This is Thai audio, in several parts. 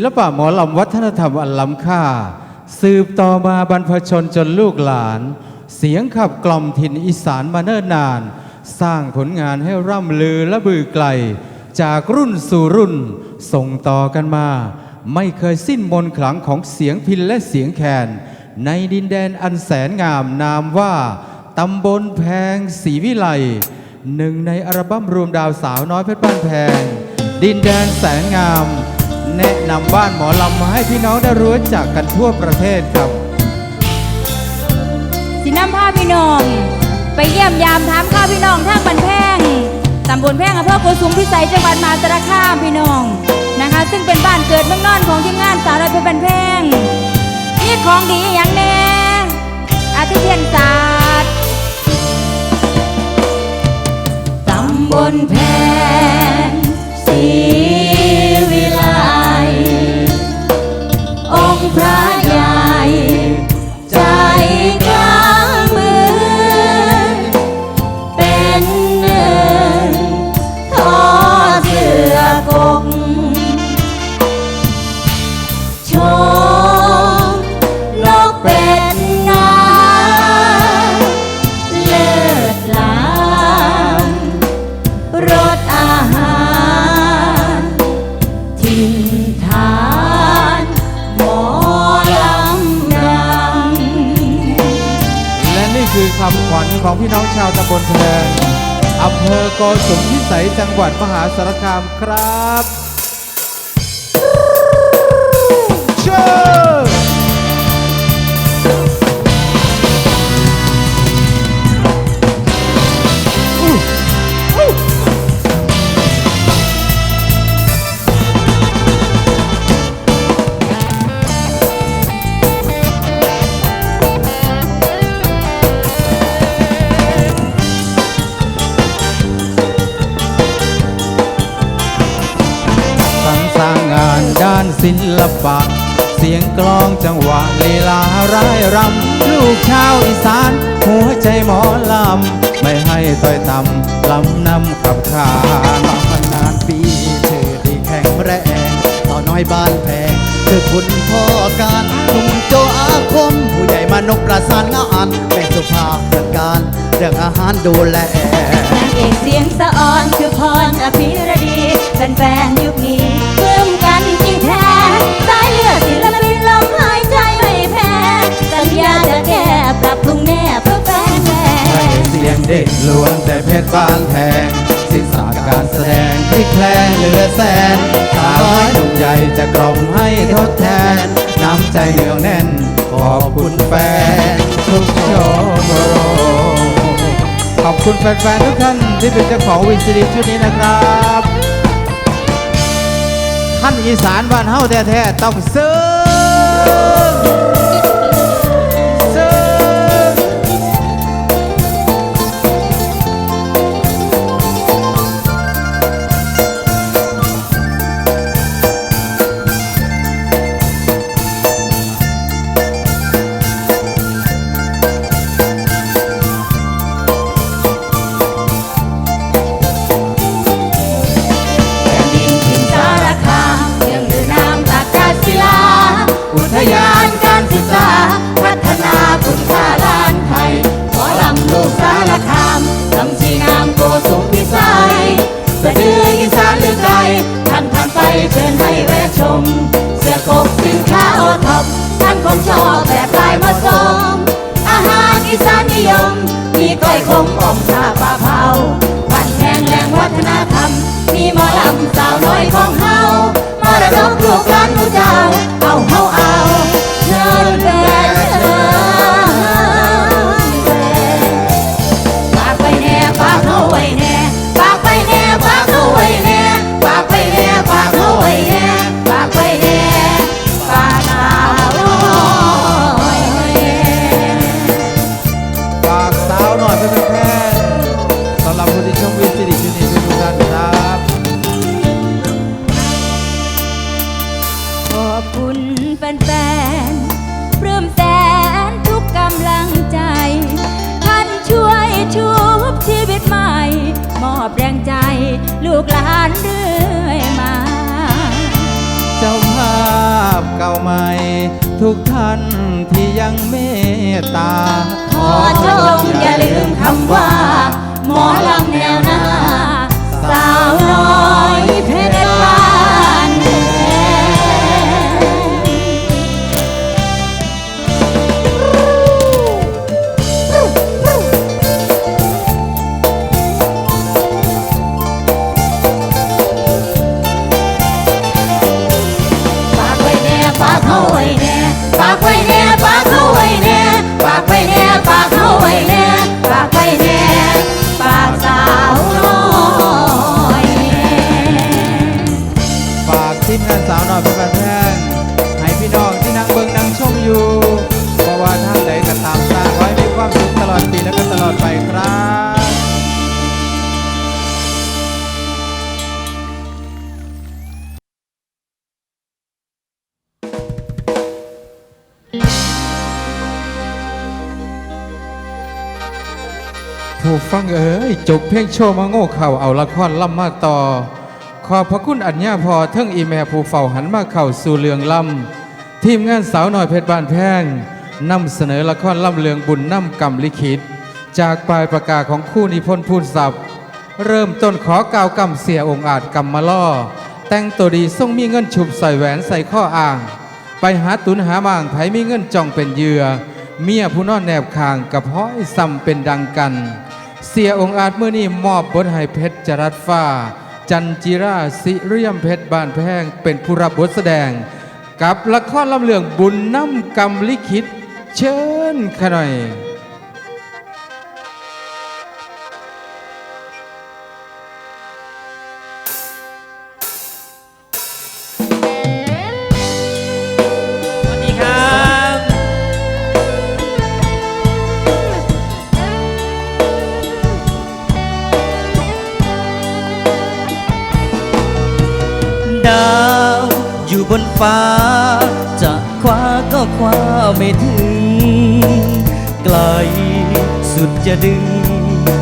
ศิลปะหมอลำวัฒนธรรมอันล้ำค่า สืบต่อมาบรรพชนจนลูกหลาน เสียงขับกล่อมถิ่นอีสานมาเนิ่นนาน สร้างผลงานให้ร่ำลือและบือไกล จากรุ่นสู่รุ่น ส่งต่อกันมา ไม่เคยสิ้นมนขลังของเสียงพินและเสียงแคน ในดินแดนอันแสนงามนามว่าตำบลแพงศรีวิไลหนึ่งในอัลบั้มรวมดาวสาวน้อยเพชรบ้านแพง ดินแดนแสนงาม แนะนำบ้านหมอลำมาให้พี่น้องได้รู้จักกันทั่วประเทศครับสิน้ำผ้าพี่น้อง ไปเยี่ยมยามถามข้าพี่น้องทางบันแพงตำบลแพงอำเภอโกสุมพิสัยจังหวัดมหาสารคามพี่น้องนะคะ ซึ่งเป็นบ้านเกิดเมืองนอนของทีมงานสาวน้อยเพชรบันแพงนี่ของดีอย่างแน่อาทิเทียนศาสตร์ตำบลแพงศ อ กสมพิสัยจังหวัดมหาสารคามครับ ลปะ เสียงกลองจังหวะลีลาร้ายรำ ลูกชาวอีสาน หัวใจหมอลำ ไม่ให้ต้อยต่ำลำนำขับขานมานานปีเธอที่แข็งแรงต่อน้อยบ้านแพงคือคุณพ่อการหนุ่มโจอาคม ผู้ใหญ่มานกประสานงานเป็นสุภาพจัดการเรื่องอาหารดูแลนางเอกเสียงสะอ่อนคือพรอภิรดีเป็นแฟนยุคนี้ บานแพงศิลปะการแสดงที่แคลงเหลือแสนสาวน้อยหนุ่มใหญ่จะกล่อมให้ทดแทน น้ำใจเหนียวแน่น ขอบคุณแฟนทุกโชมรขอบคุณแฟนๆทุกท่านที่เป็นเจ้าของวินซีดีชุดนี้นะครับท่านอีสานบ้านเฮาแท้ๆต้องซึ้ง ผู้ฟังเอ๋ยจบเพลงโชว์มาโง่เข่าเอาละครล่ำมาต่อ ขอบพระคุณอัญญาพอเทั้งอีแม่ผู้เฝ้าหันมาเข่าสู่เรืองล่ำทีมงานสาวหน่อยเพชรบานแพงนำเสนอละครล่ำเลืองบุญน้ำกรรมลิขิตจากปลายประกาศของคู่นิพนธ์พูนศัพท์เริ่มต้นขอกาวกำเสียองอาจกำมาล่อ แต่งตัวดีส่งมีเงินฉุบใส่แหวนใส่ข้ออ่าง ไปหาตุนหาม่างไผมีเงินจองเป็นเหยื่อ เมียผู้นอนแนบคางกับห้อยซ้ำเป็นดังกัน เสียองอาจเมื่อนี้มอบบทให้เพชรจรัสฟ้า จันจิราสิเรียมเพชรบานแพงเป็นผู้รับบทแสดง กับละครลำเลืองบุญน้ำกรรมลิขิต เชิญขะหน่อย ไม่ถึง ไกลสุดจะดึง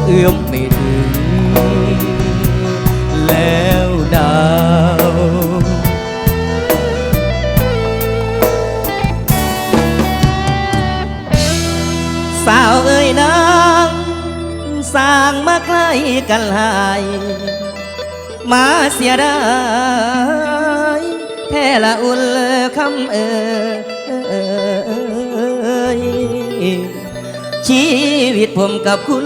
เอื้อมไม่ถึง แล้วดาวสาวเอ้ยนางสร้างมาใกล้กันหลาย มาเสียดายแท้ละอุ่นคำเอ่ย ชีวิตผมกับคุณ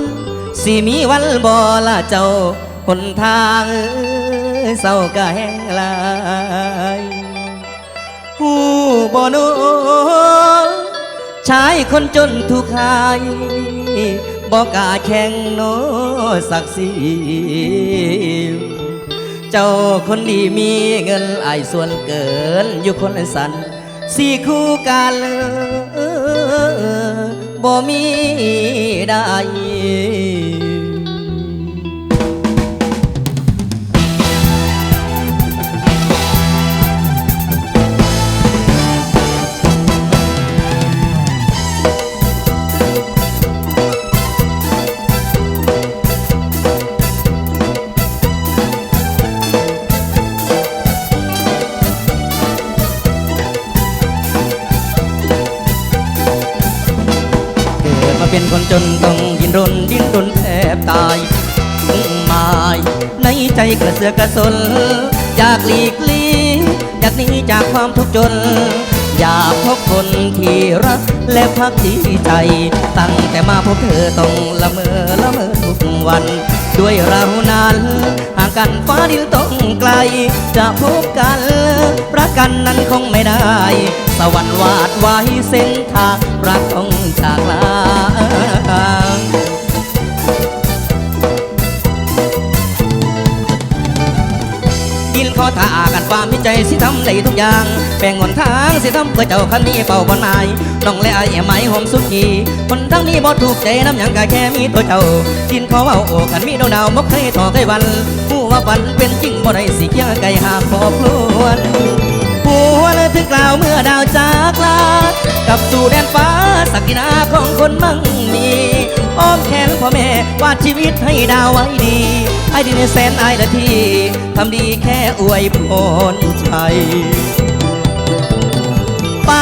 สิมีวันบ่ละเจ้าหนทางเศร้ากะแห้งลายหูบ่โนชายคนจนทุกข์หายบอกาแข่งโนศักดิ์ศรีเจ้าคนดีมีเงินไอส่วนเกิน อยู่คนสันสี่คู่กันบ่ มีได้ จนต้องยินรนดิ้นรนแทบตายมุ่งหมายในใจกระเสือกกระสนอยากหลีกลี่อยากหนีจากความทุกข์จน อยากพบคนที่รักและพักที่ใจ ตั้งแต่มาพบเธอต้องละเมอละเมอทุกวัน ด้วยเรานั้นห่างกันฟ้าดินต้องไกล จะพบกันรักกันนั้นคงไม่ได้ สวรรค์วาดไว้เส้นทางรักต้องจากลา กินขอากันความมีใจสิทำได้ทุกอย่างแบ่งหนทางสิทำเพื่อเจ้าคันนี้เป่าบอลไม้น้องและไอ้ไม้หอมสุขีคนทั้งนี้บ่ถูกใจน้ำหยังก็แค่มีตัวเจ้ากินขอเว้าโอกันมีดาวดาวมกเคยทอเคยวันผู้ว่าฝันเป็นจริงบ่ได้สิเคียงไกลหาขอบครวนผัวเลยถึงกล่าวเมื่อดาวจากลากับสู่แดนฟ้าสักกินาของคนมั่งมี อ้อมแขนพ่อแม่วาดชีวิตให้ดาวไว้ดีไอ้ดินแสนไอ้ละทีทำดีแค่อวยพรชัยไป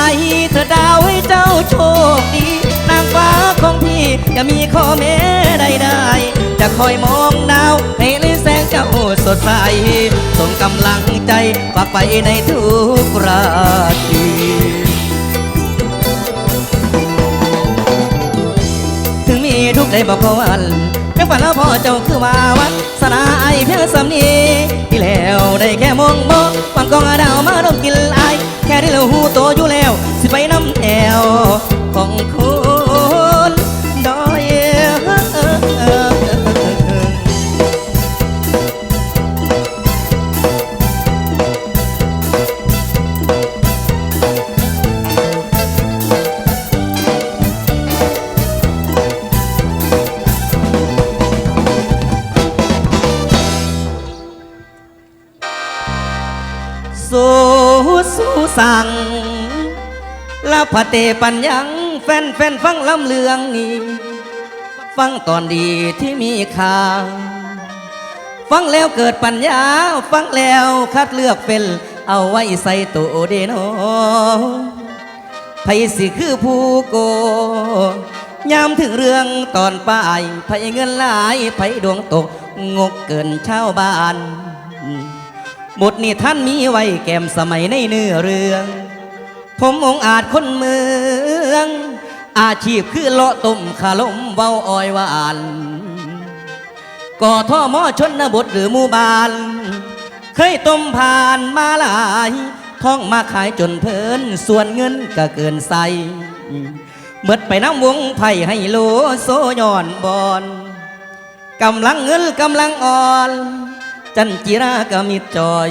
เธอดาวให้เจ้าโชคดี นางฟ้าของพี่จะมีข้อแม้ใดๆจะคอยมองดาวให้ในแสงเจ้าสดใสส่งกำลังใจฝากไปในทุกราตรี งมีทุกข์ใดบอกเขาวันเพียงฝันแล้วพ่อเจ้าคือว่าวัดสนาไอเพียงสำนีที่แล้วได้แค่มองมองฟังกองดาวมาดมกินไอแค่ได้เราหูโตอยู่แล้ว สิไปน้ำแอวของค ลาพะเตปัญญัง แฟนแฟนฟังลำเลืองนี้ ฟังตอนดีที่มีค่าฟังแล้วเกิดปัญญา ฟังแล้วคัดเลือกเป็น เอาไว้ใส่ตัวเดโนไผสิคือผู้โกยามถึงเรื่องตอนป้ายไผเงินหลายไผดวงตก งกเกินชาวบ้านบทนี้ท่านมีไว้แก้มสมัยในเนื้อเรื่อง ผมองอาจคนเมือง อาชีพคือเลาะต้มขาลมเว้าอ้อยหวานก่อท่อหมอชนบทหรือหมู่บ้าน เคยต้มผ่านมาหลายท่องมาขายจนเพลินส่วนเงินก็เกินใสเบิดไปน้ำวงไผ่ให้โลโซย้อนบอนกำลังเงินกำลังอ่อน จันจิราก็มิดจอย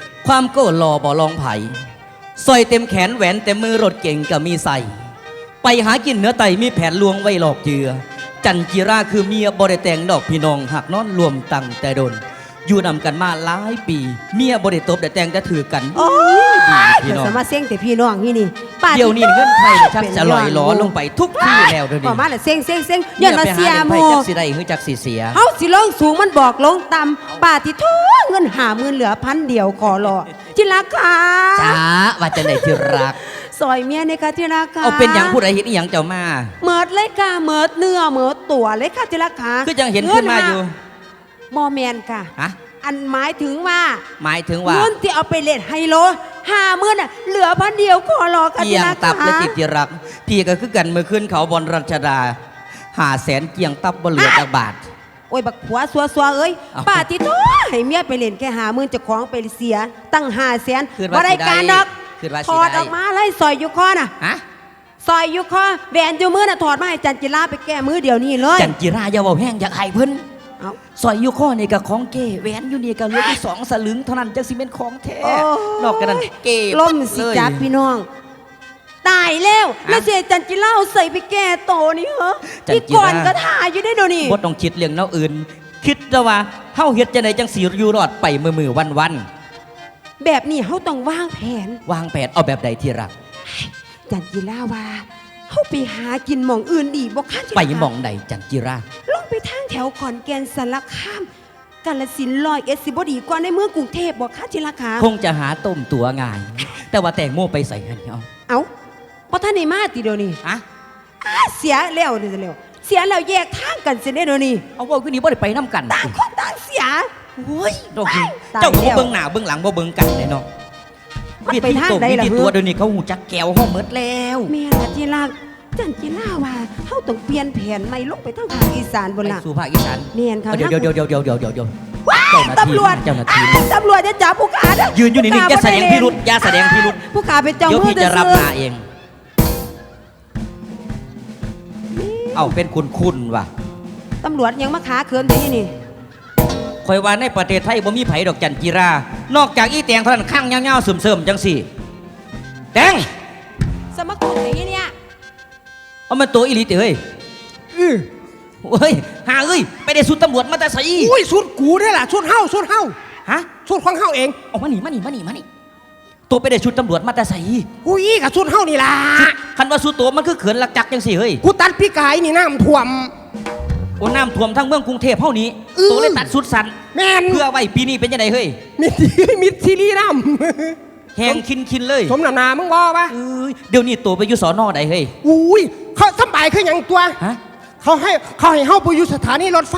ความโก้รอบ่ลองไผ่สร้อยเต็มแขนแหวนเต็มมือรถเก่งก็มีใส่ไปหากินเนื้อไตมีแผนลวงไว้หลอกเหยื่อจันจิราคือเมียบริแต่งดอกพี่น้องหักนอนรวมตังแต่ดน อยู่นำกันมาหลายปี เมียบริตบแต่แต่งแต่ถือกันดีพี่เดี๋ยวน้อง สามารถเสี่ยงแต่พี่น้องนี่นี่ ป้าเดี๋ยวนี้เงินไทยชักจะลอยล้อลงไปทุกที่แล้วเดี๋ยวบนี้อกมาเลยเสี่ยงเสี่ยงเสี่ยงย้อนมาเสียหไปมูจักสิได้หรือจักสิเสียเฮาสิลงสูงมันบอกลงต่ำป้าที่ท้อเงินหาหมื่นเหลือพันเดียวขอรอจิราคาจ้าว่าจะได้ที่รักซอยเมียในค่ะจิราคาเอาเป็นอย่างผู้ใดเห็นอหย่างเจ้ามาเหมิดเลยค่ะเหมิดเนื้อเหมิดตัวเลยค่ะจิราคาคือยังเห็นขึ้นมาอยู่บอแมนค่ะฮะอันหมายถึงว่า หมายถึงว่าเงินที่เอาไปเล่นไฮโล ห้าหมื่นน่ะเหลือพันเดียวขอรอค่ะเกีจิยงราตับและคาติดที่รัก พี่ก็คือกันเมื่อคืนเขาบนรัชดาหาแสนเกียงตับบนเหลือจากบาทโอ้ยบักผัวสัวสัวๆเอ้ยเอ้าป้าที่โตให้เมียไปเล่นแค่หาหมื่นเจะของไปเสีย ตั้งห้าแสนคืนว่าบ่ได้การดอกคืนว่าสิถอดได้ออกมาเลยซอยอยู่คอน่ะฮะซอยอยู่คอแหวนอยู่มือน่ะถอดมาให้จันจิราไปแก้มือเดี๋ยวนี้เลยจันจิราอย่าเบาแห้งอยากให้เพิ่น เอาซอยอยู่ข้อนี่กับของเก้แหวนอยู่นี่กับเหลือที่สองสลึงเท่านั้นจังสิเป็นของแท้โอ้ยนอกจากนั้นเก้ล่มสิจับพี่น้องตายแล้วแล้วเสียจันจิราเอาใส่ไปแก้โตนี่เหรอที่ก่อนก็ถ่ายอยู่ได้เดี๋ยวนี้บ่ต้องคิดเรื่องแนวอื่น คิดแต่ว่าเฮาเฮ็ดจังไดจังสิอยู่รอดไปมือมือวันวันแบบนี้เขาต้องวางแผนๆวางแผนเอาแบบใดที่รัก จันจิราว่า เขาไปหากินหม่องอื่นดีบ่คะจิราไปหมองใดจันจิรา ลงไปทางแถวขอนแก่นสารคามกาลสินธุ์ลอยเอ็ดสิบดีกว่าในเมืองกรุงเทพบอกค่ะจิราคาคงจะหาต้มตัวง่าย แต่ว่าแตงโมไปใส่หันเอาเอาเพราะท่านในมาติเดียวนี้อะอ้าเสียแล้วเดี๋ยวเร็วเสียแล้วแยกทางกันเสียได้เดี๋ยวนี้เอาว่าคืนนี้บ่ได้ไปน้ำกันต่างคนต่างเสียโอ้ยดอกนี้ตายเจ้าก็แล้บ่วเบิ่งหน้าเบิ่งหลังบ่เบิ่งกันเลยเนาะ มันไปทางตัวใดวิล่ะธีเฮ้ตัวเดี๋ยวนี้เขาหูจักแก้วห้องเมิดแล้วแม่ละจิราจันจิราว่าเขาต้องเปลี่ยนแผนใหม่ลงไปทางภาคอีสานบนไปละสู่ภาคอีสานเนียนค่ะเดี๋ยวเดี๋ยวเดี๋ยวเดี๋ยวเดี๋ยวเดี๋ยวเดี๋ยวเดี๋ยวว้ายเจ้าหน้าที่ตำรวจเจ้าหน้าที่อ้ยตำรวจจะจับผู้ขาเด้อยืนอยู่นิ่งๆอย่าแสดงพิรุษอย่าแสดงพิรุษผู้ขาเป็นเจ้าเดี๋ยวมือพี่จะรับซื่อมาเอง เอ้าเป็นคุณคุณว่ะตำรวจยังมาขาเขินที่นี่ คอยว่าในประเทศไทยบ่มีไผดอกจันจีรา นอกจากอีแตงเท่านั้นข้างเงาๆเสริมๆจังสี่แดงสมกุลอย่างนี้เนี่ยเอามันตัวอีหลีติเฮ้ยอือเฮ้ยหาเอ้ยไปได้สุดตำรวจมาแต่ใส่อุ้ยสุดกูได้ล่ะสุดเฮาสุดเฮาฮะสุดของเฮาเองเอามานี่มานี่มานี่มานี่ตัวไปได้ชุดตำรวจมาแต่ใส่กูอีกับสุดเฮานี่ล่ะคันว่าสุดตัวมันคือเขินหลักจักจังสิเฮ้ยกูตัดพี่กายนี่น้ำท่วม โอ้น้ำท่วมทั้งเมืองกรุงเทพเฮานี้อื้อตัวเลยตัดสุดสันแม่นเพื่อไว้ปีนี้เป็นยังไงเฮ้ยมิดมิดซีรีส์น้แหงคินคินเลยำสมน้ำหนามึงบอปะเอ้ยเดี๋ยวนี้ตัวไปอยู่สอนอใดเฮ้ยอุ้ยเขาสำบายคืออย่างตัว ฮะเขาให้เขาให้เฮาไปอยู่สถานีรถไฟ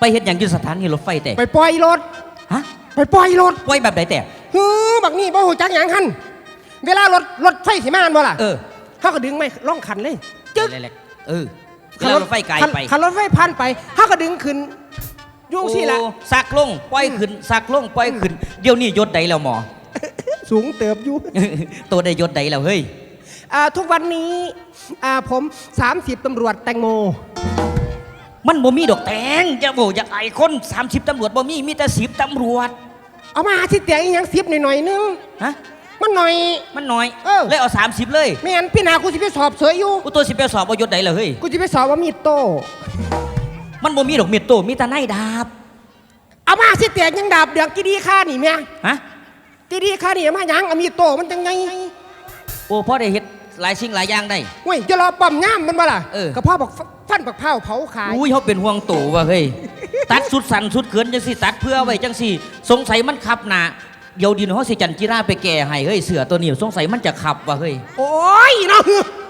ไปเฮ็ดอย่างอยุสถานีรถไฟแต่ไปปล่อยรถ ฮะไปปล่อยรถไว้แบบใดแต่ ฮือบักนี่บ่หูจักหยังหันเวลารถรถไฟสิมาอันบ่ล่ะเออ เขาก็ดึงไม่ล่องคันเลยจึ๊กแหลกๆเออ เวลารถไฟไกลคันไปคันรถไฟพันไปเขาก็ดึงขึ้นยุ่งสิละโอ้สักลงปล่อยขึ้นสักลงปล่อยขึ้น เดี๋ยวนี้ยศใดแล้วหมอ สูงเติบอยู่ ตัวได้ยศใดแล้วเฮ้ยอ่าทุกวันนี้อ่าผม 30ตำรวจแตงโม มันบ่มีดอกแตงจะโบอยากไอ้คน30ตำรวจบ่มีมีแต่10ตำรวจ เอามาสิเตียงอีหยังสิบหน่อยๆนึง ฮะ มันหน่อย มันน้อย เออ เลยเอา 30 เลย ไม่งั้นพี่นากูสิไปสอบเสยอยู่ กูตัวสิไปสอบว่ายศใดแล้วเฮ้ย กูจะไปสอบว่ามีดโต มันบ่มีดอกเม็ดโตมีแต่นายดาบ เอามาสิเตียงยังดาบเดือกกีดีค่านี่แม่ฮะ กีดีค่านี่เอามาหยังเอามีดโตมันจังไงโอ้พ่อได้เฮ็ดหลายสิ่งหลายอย่างได้ เว้ยจะรอปั๊มย่ามมันบ่ล่ะเออ กระเพาะบอกฟันปักเผาเผาขาย อุ้ยเขาเป็นห่วงตู่ว่ะเฮ้ย ตัดสุดสันสุดเขินจังสิตัดเพื่อไว้จังสิสงสัยมันขับหนา เดี๋ยวดินเขาสิจันจิราไปแก่ให้เฮ้ยเสือตัวนี้สงสัยมันจะขับว่ะเฮ้ยโอ้ยเนาะ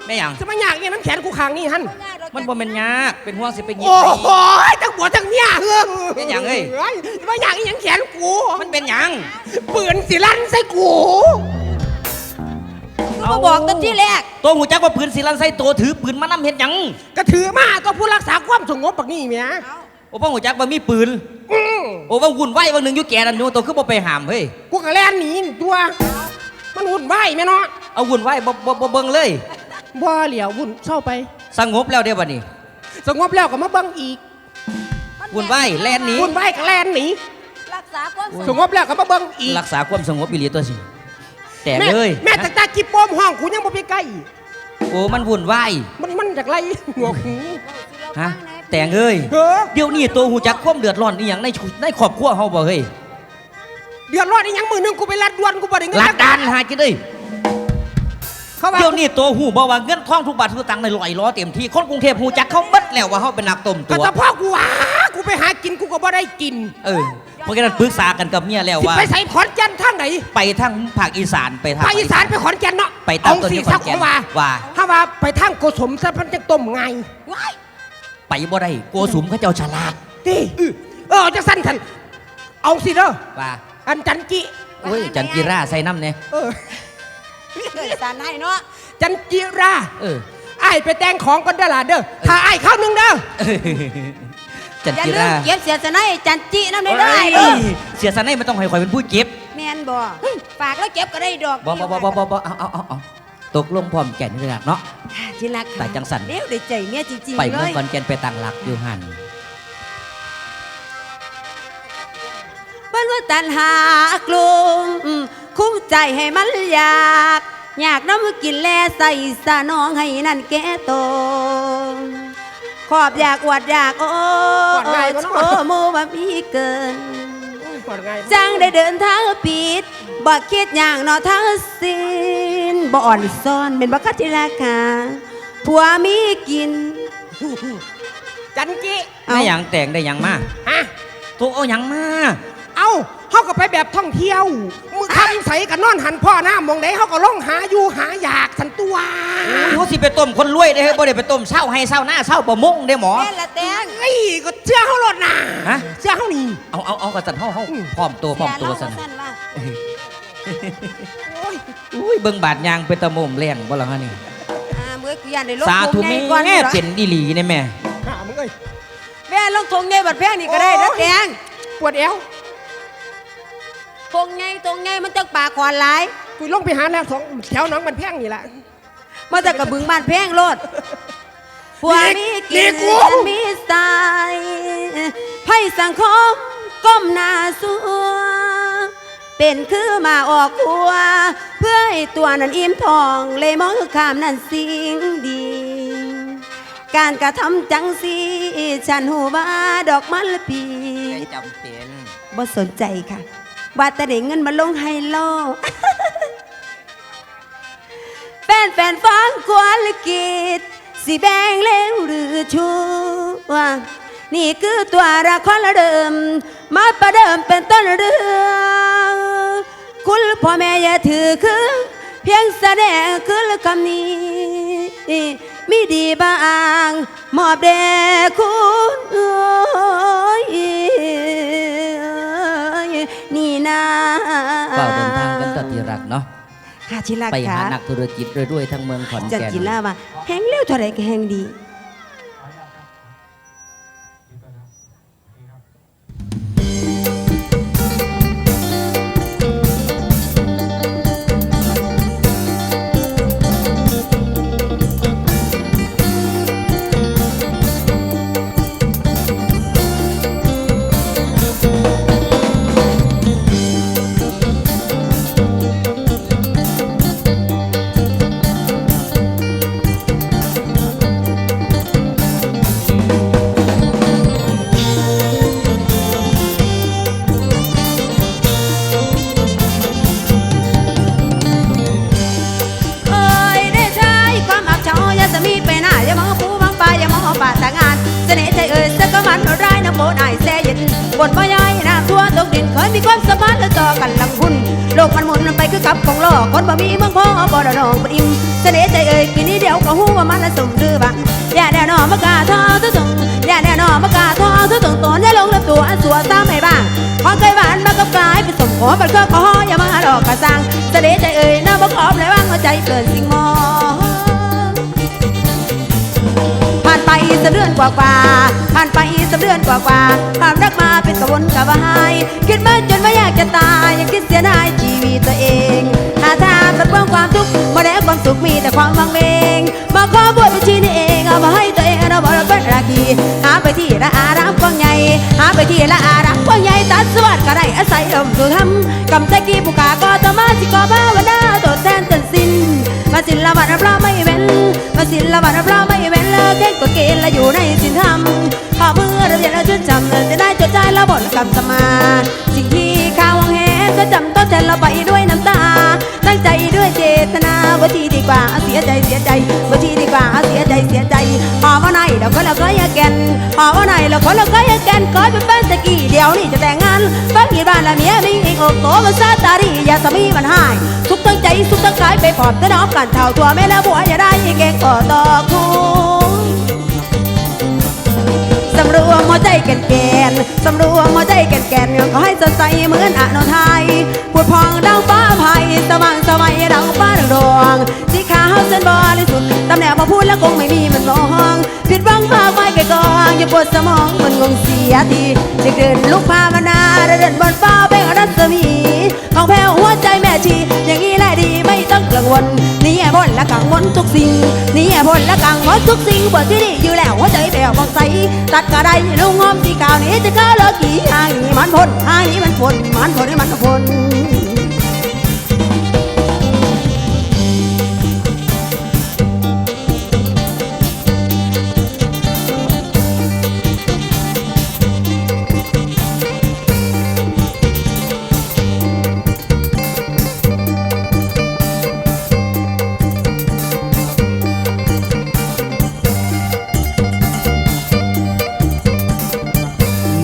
แม่หยังจะมาอยากเนี่ยน้ำแขนกูขางนี่ฮันมันบ่แม่นยากเป็นห่วงสิไปหยิบโอ้ไปโหทั้งหัวทั้งเมียเฮ้เป็นหยังเอ้ยจะมาอยากอีหยังแขนกู มันเป็นหยังปืนสิลั่นใส่กูก็บอกตอนที่แรกตัวหูจักว่าปืนสีลันไส้ตัวถือปืนมานำเฮ็ดหยังก็ถือมาก็ผู้รักษาความสงบปักนี่เมียโอ้พ่อหูจักว่ามีปืนอืมโอ้ว่าวุ่นวายว่าหนึงอยู่แก่นั่นอยู่ตัวคือบ่ไปหามเฮ้ย ก็แล่นหนีนี่ตัว มันวุ่นวายแม่เนาะเอาวุ่นวายบ่บ่บ่เบิ่งเลย บ่เหลียววุ่นเศร้าไป สงบแล้วเดี๋ยวบัดนี้ สงบแล้วก็มาเบังอีกวุ่นวายแล่นหนี วุ่นวายก็แล่นหนีรักษาความสสงบแล้วก็มาเบังอีกรักษาความสงบอีหลีตัวสิ แต่แม่เลยแม่ตาตาจิบป้อมห้องกูยังบ่ไปใกล้โอ้มันวุ่นวายมันมันจากไรหัวหูฮะ แต่งเอ้ย เฮ้อ เดี๋ยวนี้ตัวหูจักความเดือดร้อนอีหยังในชุในครอบครัวเฮาบ่เฮ้ย เดือดร้อนอีหยังมือหนึงกูไปลัดดวนกูบ่ได้เงินลัดดานหาจิเด้ยเขาว่าเดี๋ยวนี้ตัวหูบ่ว่าเงินทองทุกบาททุกสตังค์ในลอยล้อเต็มที่คนกรุงเทพหูจักเขาเบิดแล้วว่าเฮาเป็นนักต้มก็ตัวแต่พ่อกูหากูไปหากินกูก็บ่ได้กินเออเพราะฉะนั้นปรึกษากันกับเมียแล้วสิว่า ไปใส่ขอนแก่นทางไหนไปทางภาคอีสานไปทางภาคอีสานไปขอนแก่นเนาะไปตามเอต้นสิที่ขอนแก่นเขาว่าว่า ถ้าว่าไปทางโกสมซะพันจะต้มไงว้ายไปบ่ได้โกสุมเขาเจ้าฉลาดดิเออจะสั้นทันเอาสิเด้อว่า อันจันจิโอ้ยจันจิราใส่น้ำเนี่ยเออเกิดสารให้เนาะจันจิราเออไอ้ายไปแต่งของก่อนเด้อล่ะเด้อถ้าไอ้ายเข้าหนึงเด้อจันอย่าจิลืรามเก็บเสียสนัยจันจิน้ำได้ได้เอ้ยเสียสนให้มันต้องให้ข่อยเป็นผู้เก็บแม่นบ่ฝากแล้วเก็บก็ได้ดอกบ่บ่บ่บ่บ่บ่เอาเอาเอาเอาตกลงพร้อมแก่นนี่ละเนาะที่รักแต่จังสันเดี๋ยวได้ใจเมียจริงไปๆเลเมืองยขอนแก่นไปตั้งหลักอยู่หัน ตันหากลุมคุ้มใจให้มันอยาก อยากน้ำกินแลใส่สะน้องให้นั่นแก่โตขอบอยากอวดอยากโอ้อวดไงวะเนาะโอ้โมว่ามีเกินก่อนไงจังได้เดินทางปิดบ่คิดอย่างเนอทั้งสิ้นบ่อ่อนซ่อนเป็นบักติราคาผัวมีกิน จันจิเอาไม่หยังแต่งได้หยังมาฮะตัวเอาหยังมา เอา เขาก็ไปแบบท่องเที่ยวมือคำใสกันนอนหันพ่อหน้ามองไหนเขาก็ล่องหาอยู่หาอยากสันตัวเขาสิไปต้มคนรวยได้เฮ้ยบ่ได้ไปต้มเช่าให้เช่าหน้าเช่าประมงได้หมอแม่นละแตงเอ้ยก็เชื่อเขาหลดนะฮะเชื่อเขานี่เอาเอาเอากระสันเฮาเฮาพร้อมตัวพร้อมตัวสันอย่าเล่าว่าว่าโอ้ยอุ้ยเบิ่งบาดยางเป็นตะมุมแรงบ่ล่ะฮะนี่อ่าเมื่อกูยันได้ลงสาธุทงใหญ่แม่ก่อนนี่เหรอเป็นดีหลีนี่แม่หามึงเอ้ยแม่ลงทงใหญ่บัดแพงนี่ก็ได้นะแตงปวดเอว ทงใหญ่ทงใหญ่มันจังปากขวานหลายกูลงไปหาแล้วสองแถวหน้องมันแพงนี่แหละ มาจากกระบึงบ้านแพงโลดผัวมีกินฉันมีสายไพ่สังคมก้มหน้าสัว เป็นคือมาออกครัว เพื่อให้ตัวนั้นอิ่มทอง เลยมองข้ามนั่นสิ่งดี การกระทำจังสีฉันหูว่าดอกมันละปีจำเป็น บ่สนใจค่ะ ว่าแต่ได้เงินมาลงไฮโล แฟนแฟนฟังควรลิกิตสิแบงเลวหรือชัวนี่คือตัวละครเดิม มาประเดิมเป็นต้นเรื่องคุณพ่อแม่อย่าถือคือ เพียงแสดงคือคำนี้มีดีบาง มอบแด่คุณเอ้ย นี่นะเป่าเดินทางกันต่อที่รักเนาะค่ะชิลักไปหาค่ะนักธุรกิจรวยๆทั้งเมืองขอนจันแก่นจิล่าว่าแห้งเร็วเท่าไรก็แห้งดี บ่ดนองบ่อิ่มเสน่ห์ใจเอ่ยกินนี้เดียวก็หูว่ามันละสมหรือบังอย่าแน่นอนมากาทอทุกตงอย่าแน่นอนมากาทอทุกตงตนอย่าลงและตัวอันสัวซ้ำให้บ้างขอเคยหวานมันก็กลายเป็นสมขอมันก็ขออย่ามาหลอกกระสังเสน่ห์ใจเอ่ยน้าบ่ขอบเลยว่างหัวใจเกินสิ่งมองผ่านไปสะเดือนกว่ากว่าผ่านไปสะเดือนกว่ากว่าความรักมาเป็นกระวนกระวาย คิดมาจนไม่อยากจะตายยังคิดเสียดายชีวิตตัวเอง หาทางลดเพิ่มความทุกข์มาได้ความสุขมีแต่ความวังเวงมาขอบวชบัญชีนี่เองเอามาให้ตัวเองเราบอกเราเป็นราคีหาไปที่ละอารามกว้างใหญ่หาไปที่ละอารามกว้างใหญ่ตัดสวัสดิ์ก็ได้อาศัยลมสู่ทำกำใจกีผู้กาก็ตมาสิกอบ้าวนาตัวแทนจนสิ้นมาสินละวันรับรองไม่เว้นมาสินละวันรับรองไม่เว้นเลิกเก่งกว่าเกณฑ์และอยู่ในสินธรรมขอเมื่อเราเรียนเราชื่นจำจะได้จดใจและบทกรรมสมาสิ่งที่ข้าวังแหก็จำต้องแทนเราไปด้วยน้ำตา ด้วยเจตนาบ่ทีดีกว่าเสียใจเสียใจบ่ทีดีกว่าเสียใจเสียใจหอว่าไหนเราก็เราก็อยากแกนหอว่าไหนเราก็เราก็อยากแกนคอยเป็นแฟนตะกี้เดี๋ยวนี้จะแต่งงานฟังยีบ้านละเมียมีอีกอกโตมาซาตารีอย่าสามีมันหายทุกทั้งใจทุกทั้งกายไปพร้อมแต่น้อมกันเท่าตัวแม่และบัวอย่าได้เก่งก่อต่อคู่ำรวมหัวใจแก่นแกนสำรวมหัวใจแก่นแก่นขอให้สดใสเหมือนอโนไทยพูดพองดังฟ้าภัยสว่างสวัยดังฟ้าดังดวงสีขาวเส้นบริสุทธิ์ตำแหน่งมาพูดแล้วคงไม่มีมันมองผิดหวังมากไม่ไกลกองอย่าปวดสมองมันงงเสียทีเดินลุกพามานาเดินบนฟ้า รัศมี ของแพ้วหัวใจแม่ชี อย่างนี้แหละดีไม่ต้องกังวลนี่แอบนและกังวลทุกสิ่งนี่แอบนและกังวลทุกสิ่งเปิดที่นี่อยู่แล้วหัวใจแผ่วมองใสตัดกระไดลุงหอมที่กาวนี้จะเข้าเลิกกี่หางนี้มันพ้นหางนี้มันพ้นมันพ้นให้มันพ้น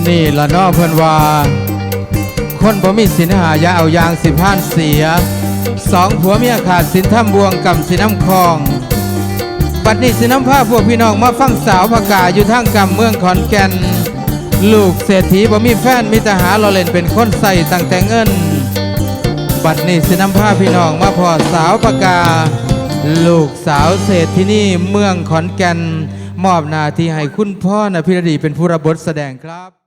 นี่ละนอเพิ่นว่า คนบ่มีสินหายาเอายางสิพานเสีย สองผัวเมียขาดสินทำบวงกำสิน้ำคลอง บัดนี้สิน้ำผ้าพวกพี่น้องมาฟังสาวประกาอยู่ทางกำเมืองขอนแก่น ลูกเศรษฐีบ่มีแฟนมีแต่หาเราเล่นเป็นคนใส่ตั้งแต่เงิน บัดนี้สิน้ำผ้าพี่น้องมาพอสาวประกา ลูกสาวเศรษฐีนี่เมืองขอนแก่นมอบหน้าที่ให้คุณพ่อนะพิรดีเป็นผู้รับบทแสดงครับ